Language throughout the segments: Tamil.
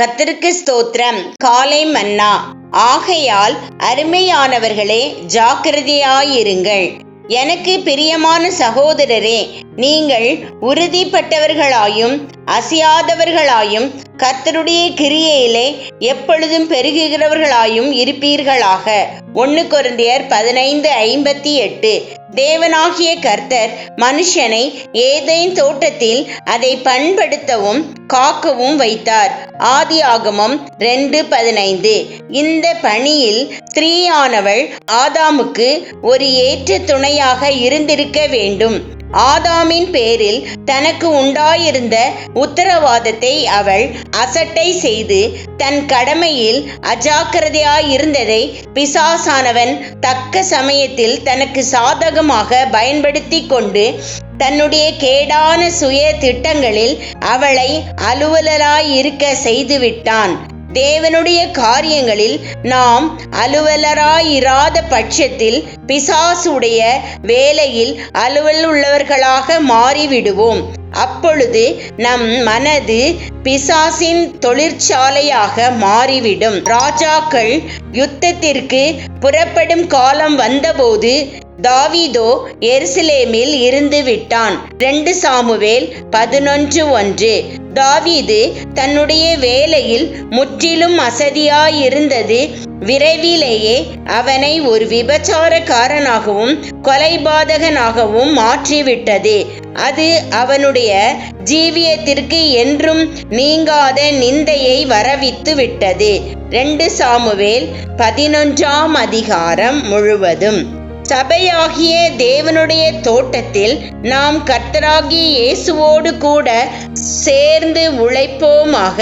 கத்திற்கு ஸ்தோத்திரம். காலை மன்னா. ஆகையால் அருமையானவர்களே ஜாக்கிரதையாயிருங்கள். எனக்கு பிரியமான சகோதரரே நீங்கள் உறுதிப்பட்டவர்களாயும் அசையாதவர்களாயும் கர்த்தருடைய கிரியையிலே எப்பொழுதும் பெருகுகிறவர்களாயும் இருப்பீர்களாக. ஒன்று கொரிந்தியர் பதினைந்து ஐம்பத்தி எட்டு. தேவனாகிய கர்த்தர் மனுஷனை ஏதேன் தோட்டத்தில் அதை பண்படுத்தவும் காக்கவும் வைத்தார். ஆதியாகமம் ரெண்டு பதினைந்து. இந்த பணியில் ஸ்திரீயானவள் ஆதாமுக்கு ஒரு ஏற்ற துணையாக இருந்திருக்க வேண்டும். ஆதாமின் பேரில் தனக்கு உண்டாயிருந்த உத்தரவாதத்தை அவள் அசட்டை செய்து தன் கடமையில் அஜாக்கிரதையாயிருந்ததை பிசாசானவன் தக்க சமயத்தில் தனக்கு சாதகமாக பயன்படுத்தி கொண்டு தன்னுடைய கேடான சுய திட்டங்களில் அவளை அலுவலராயிருக்க செய்துவிட்டான். தேவனுடைய காரியங்களில் நாம் அலுவலராயிராத பட்சத்தில் பிசாசுடைய வேலையில் அலுவல் உள்ளவர்களாக மாறிவிடுவோம். அப்பொழுது நம் மனது பிசாசின் தொழிற்சாலையாக மாறிவிடும். ராஜாக்கள் யுத்தத்திற்கு புறப்படும் காலம் வந்தபோது தாவீதோ எருசலேமில் இருந்து விட்டான். ரெண்டு சாமுவேல் பதினொன்று ஒன்று. தாவீது தன்னுடைய வேலையில் முற்றிலும் அசதியாயிருந்தது. விரைவிலேயே அவனை ஒரு விபச்சாரக்காரனாகவும் கொலைபாதகனாகவும் மாற்றிவிட்டது. அது அவனுடைய ஜீவியத்திற்கு என்றும் நீங்காத நிந்தையை வரவித்து விட்டது. ரெண்டு சாமுவேல் பதினொன்றாம் அதிகாரம் முழுவதும். சபையாகிய தேவனுடைய தோட்டத்தில் நாம் கர்த்தராகிய இயேசுவோடு கூட சேர்ந்து உழைப்போமாக.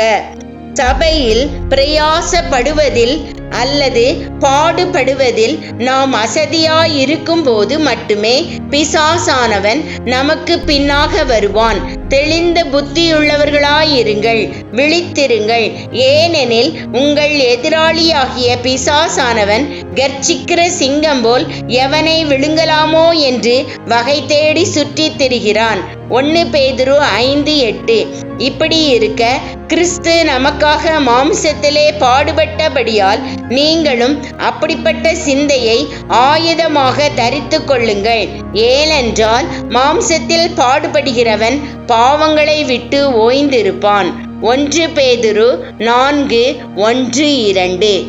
சபையில் பிரயாசப்படுவதில் அல்லது பாடுபடுவதில் நாம் அசதியாயிருக்கும் போது மட்டுமே பிசாசானவன் நமக்கு பின்னாக வருவான். தெளிந்த புத்தியுள்ளவர்களாயிருங்கள். விழித்திருங்கள். ஏனெனில் உங்கள் எதிராளியாகிய பிசாசானவன் கர்ச்சிக்கிற சிங்கம் போல் எவனை விழுங்கலாமோ என்று வகை தேடி சுற்றித் திரிகிறான். ஒன்று பேதுரு ஐந்து எட்டு. இப்படி இருக்க கிறிஸ்து நமக்காக மாம்சத்திலே பாடுபட்டபடியால் நீங்களும் அப்படிப்பட்ட சிந்தையை ஆயுதமாக தரித்து கொள்ளுங்கள். ஏனென்றால் மாம்சத்தில் பாடுபடுகிறவன் பாவங்களை விட்டு ஓய்ந்திருப்பான். ஒன்று பேதுரு நான்கு ஒன்று இரண்டு.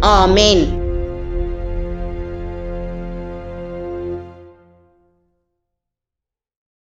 ஆமேன்.